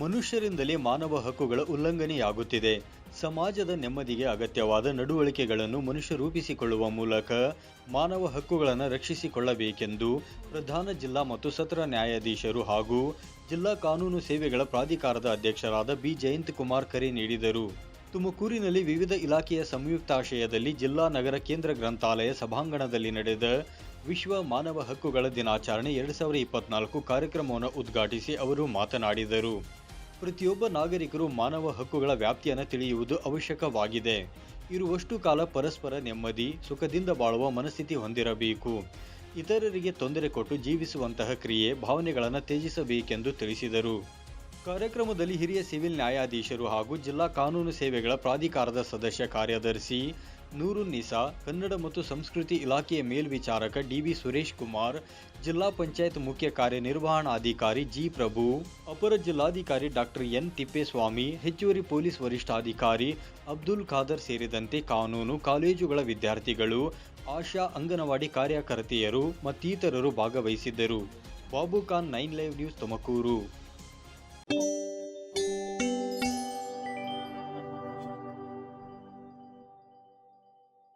ಮನುಷ್ಯರಿಂದಲೇ ಮಾನವ ಹಕ್ಕುಗಳ ಉಲ್ಲಂಘನೆಯಾಗುತ್ತಿದೆ. ಸಮಾಜದ ನೆಮ್ಮದಿಗೆ ಅಗತ್ಯವಾದ ನಡವಳಿಕೆಗಳನ್ನು ಮನುಷ್ಯ ರೂಪಿಸಿಕೊಳ್ಳುವ ಮೂಲಕ ಮಾನವ ಹಕ್ಕುಗಳನ್ನು ರಕ್ಷಿಸಿಕೊಳ್ಳಬೇಕೆಂದು ಪ್ರಧಾನ ಜಿಲ್ಲಾ ಮತ್ತು ಸತ್ರ ನ್ಯಾಯಾಧೀಶರು ಹಾಗೂ ಜಿಲ್ಲಾ ಕಾನೂನು ಸೇವೆಗಳ ಪ್ರಾಧಿಕಾರದ ಅಧ್ಯಕ್ಷರಾದ ಬಿ. ಜಯಂತ್ ಕುಮಾರ್ ಕರೆ ನೀಡಿದರು. ತುಮಕೂರಿನಲ್ಲಿ ವಿವಿಧ ಇಲಾಖೆಯ ಸಂಯುಕ್ತಾಶ್ರಯದಲ್ಲಿ ಜಿಲ್ಲಾ ನಗರ ಕೇಂದ್ರ ಗ್ರಂಥಾಲಯ ಸಭಾಂಗಣದಲ್ಲಿ ನಡೆದ ವಿಶ್ವ ಮಾನವ ಹಕ್ಕುಗಳ ದಿನಾಚರಣೆ ಎರಡು ಸಾವಿರದ ಇಪ್ಪತ್ನಾಲ್ಕು ಕಾರ್ಯಕ್ರಮವನ್ನು ಉದ್ಘಾಟಿಸಿ ಅವರು ಮಾತನಾಡಿದರು. ಪ್ರತಿಯೊಬ್ಬ ನಾಗರಿಕರು ಮಾನವ ಹಕ್ಕುಗಳ ವ್ಯಾಪ್ತಿಯನ್ನು ತಿಳಿಯುವುದು ಅವಶ್ಯಕವಾಗಿದೆ. ಇರುವಷ್ಟು ಕಾಲ ಪರಸ್ಪರ ನೆಮ್ಮದಿ, ಸುಖದಿಂದ ಬಾಳುವ ಮನಸ್ಥಿತಿ ಹೊಂದಿರಬೇಕು. ಇತರರಿಗೆ ತೊಂದರೆ ಕೊಟ್ಟು ಜೀವಿಸುವಂತಹ ಕ್ರಿಯೆ ಭಾವನೆಗಳನ್ನು ತ್ಯಜಿಸಬೇಕೆಂದು ತಿಳಿಸಿದರು. ಕಾರ್ಯಕ್ರಮದಲ್ಲಿ ಹಿರಿಯ ಸಿವಿಲ್ ನ್ಯಾಯಾಧೀಶರು ಹಾಗೂ ಜಿಲ್ಲಾ ಕಾನೂನು ಸೇವೆಗಳ ಪ್ರಾಧಿಕಾರದ ಸದಸ್ಯ ಕಾರ್ಯದರ್ಶಿ ನೂರು ನಿಸಾ, ಕನ್ನಡ ಮತ್ತು ಸಂಸ್ಕೃತಿ ಇಲಾಖೆಯ ಮೇಲ್ವಿಚಾರಕ ಡಿವಿ ಸುರೇಶ್ ಕುಮಾರ್, ಜಿಲ್ಲಾ ಪಂಚಾಯತ್ ಮುಖ್ಯ ಕಾರ್ಯನಿರ್ವಹಣಾಧಿಕಾರಿ ಜಿ. ಪ್ರಭು, ಅಪರ ಜಿಲ್ಲಾಧಿಕಾರಿ ಡಾಕ್ಟರ್ ಎನ್. ತಿಪ್ಪೇಸ್ವಾಮಿ, ಹೆಚ್ಚುವರಿ ಪೊಲೀಸ್ ವರಿಷ್ಠಾಧಿಕಾರಿ ಅಬ್ದುಲ್ ಖಾದರ್ ಸೇರಿದಂತೆ ಕಾನೂನು, ಕಾಲೇಜುಗಳ ವಿದ್ಯಾರ್ಥಿಗಳು, ಆಶಾ ಅಂಗನವಾಡಿ ಕಾರ್ಯಕರ್ತೆಯರು ಮತ್ತಿತರರು ಭಾಗವಹಿಸಿದ್ದರು. Babu Khan nine live news Tumakuru.